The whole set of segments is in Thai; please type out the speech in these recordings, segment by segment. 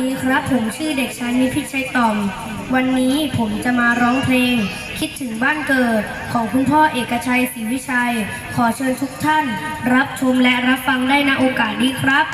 ดีครับผมชื่อเด็กชายนิพิชัยต่อม วันนี้ผมจะมาร้องเพลง คิดถึงบ้านเกิดของคุณพ่อเอกชัยศรีวิชัย ขอเชิญทุกท่าน รับชมและรับฟังได้ณโอกาสนี้ครับ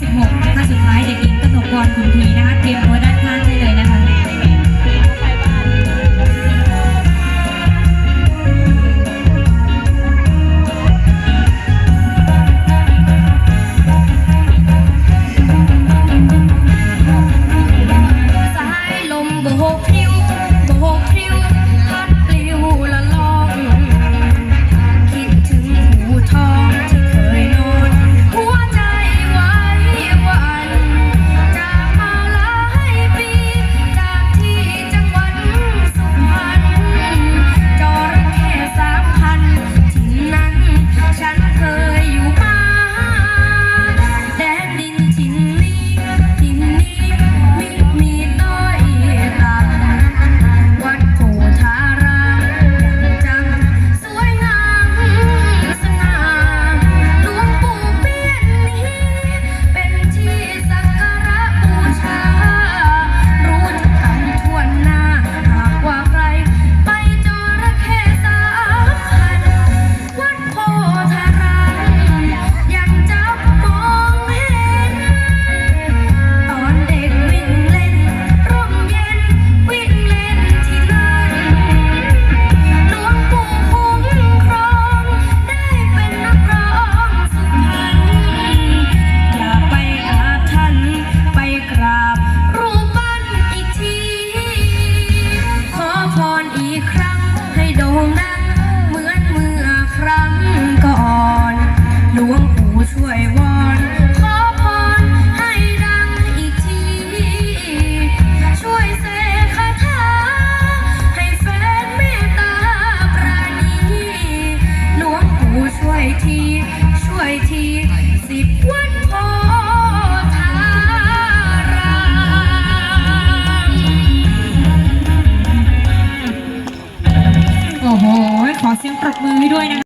16นะคะสุดท้ายเด็กหญิงกนกกรคุณทีนะคะเตรีม